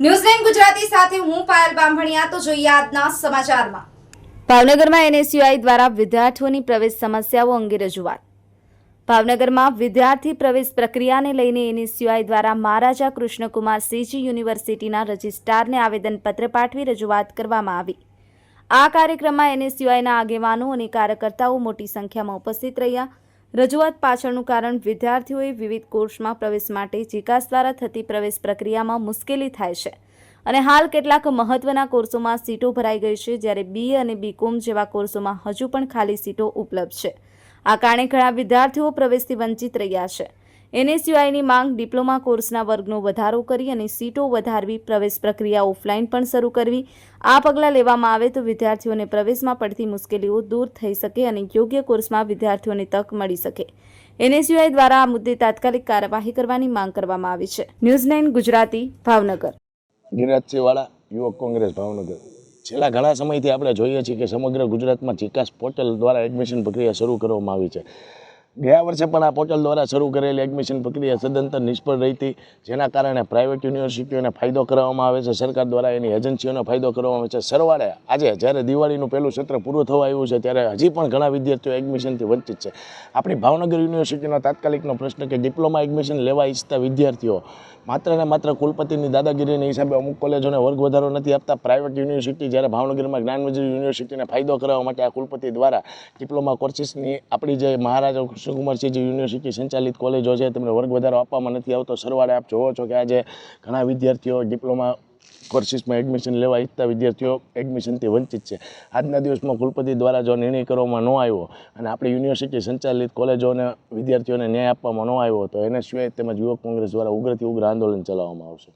ન્યૂઝલેન્ડ ગુજરાતી સાથે હું પાયલ બામભણિયા તો જોઈએ આજના સમાચારમાં. ભાવનગરમાં એનએસયુઆઈ દ્વારા વિદ્યાર્થીઓની પ્રવેશ સમસ્યાઓ અંગે રજૂઆત. ભાવનગરમાં વિદ્યાર્થી પ્રવેશ પ્રક્રિયાને લઈને એનએસયુઆઈ દ્વારા મહારાજા કૃષ્ણકુમાર સીજી યુનિવર્સિટીના રજિસ્ટ્રારને આવેદનપત્ર પાઠવી રજૂઆત કરવામાં આવી. આ કાર્યક્રમમાં એનએસયુઆઈના આગેવાનો અને કાર્યકર્તાઓ મોટી સંખ્યામાં ઉપસ્થિત રહ્યા. રજૂઆત પાછળનું કારણ વિદ્યાર્થીઓએ વિવિધ કોર્સમાં પ્રવેશ માટે જીકાસ દ્વારા થતી પ્રવેશ પ્રક્રિયામાં મુશ્કેલી થાય છે. અને હાલ કેટલાક મહત્વના કોર્સોમાં સીટો ભરાઈ ગઈ છે, જ્યારે બી અને બીકોમ જેવા કોર્સોમાં હજુ પણ ખાલી સીટો ઉપલબ્ધ છે. આ કારણે ઘણા વિદ્યાર્થીઓ પ્રવેશથી વંચિત રહ્યા છે. એનએસયુઆઈની માંગ ડિપ્લોમા કોર્સના વર્ગનો વધારો કરી અને સીટો વધારવી, પ્રવેશ પ્રક્રિયા ઓફલાઈન પણ શરૂ કરવી. આ પગલાં લેવામાં આવે તો વિદ્યાર્થીઓને પ્રવેશમાં પડતી મુશ્કેલીઓ દૂર થઈ શકે અને યોગ્ય કોર્સમાં વિદ્યાર્થીઓને તક મળી શકે. એનએસયુઆઈ દ્વારા આ મુદ્દે તાત્કાલિક કાર્યવાહી કરવાની માંગ કરવામાં આવી છે. News nine Gujarati, Bhavnagar. ગિરિરાજસિંહવાળા યુવક કોંગ્રેસ, ભાવનગર. છેલ્લા ઘણા સમયથી આપણે જોઈએ છીએ કે સમગ્ર ગુજરાતમાં ચિકાસ પોર્ટલ દ્વારા એડમિશન પ્રક્રિયા શરૂ કરવામાં આવી છે. ગયા વર્ષે પણ આ પોર્ટલ દ્વારા શરૂ કરેલી એડમિશન પ્રક્રિયા સદંતર નિષ્ફળ રહી હતી. જેના કારણે પ્રાઇવેટ યુનિવર્સિટીઓને ફાયદો કરવામાં આવે છે. સરકાર દ્વારા એની એજન્સીઓને ફાયદો કરવામાં આવે છે. સરવાળે આજે જ્યારે દિવાળીનું પહેલું સત્ર પૂરું થવા આવ્યું છે, ત્યારે હજી પણ ઘણા વિદ્યાર્થીઓ એડમિશનથી વંચિત છે. આપણી ભાવનગર યુનિવર્સિટીનો તાત્કાલિકનો પ્રશ્ન કે ડિપ્લોમા એડમિશન લેવા ઈચ્છતા વિદ્યાર્થીઓ માત્ર ને માત્ર કુલપતિની દાદાગીરીના હિસાબે અમુક કોલેજોને વર્ગ વધારો નથી આપતા. પ્રાઇવેટ યુનિવર્સિટી જ્યારે ભાવનગરમાં જ્ઞાનમંજૂરી યુનિવર્સિટીને ફાયદો કરાવવા માટે આ કુલપતિ દ્વારા ડિપ્લોમા કોર્સીસની આપણી જે મહારાજા કૃષ્ણકુમારસિંહજી યુનિવર્સિટી સંચાલિત કોલેજો છે, તેમને વર્ગ વધારો આપવામાં નથી આવતો. સરવાળે આપ જોવો છો કે આજે ઘણા વિદ્યાર્થીઓ ડિપ્લોમા કોર્સીસમાં એડમિશન લેવા ઈચ્છતા વિદ્યાર્થીઓ એડમિશનથી વંચિત છે. આજના દિવસમાં કુલપતિ દ્વારા જો નિર્ણય કરવામાં ન આવ્યો અને આપણી યુનિવર્સિટી સંચાલિત કોલેજોને વિદ્યાર્થીઓને ન્યાય આપવામાં ન આવ્યો તો એને સિવાય તેમજ યુવક કોંગ્રેસ દ્વારા ઉગ્રથી ઉગ્ર આંદોલન ચલાવવામાં આવશે.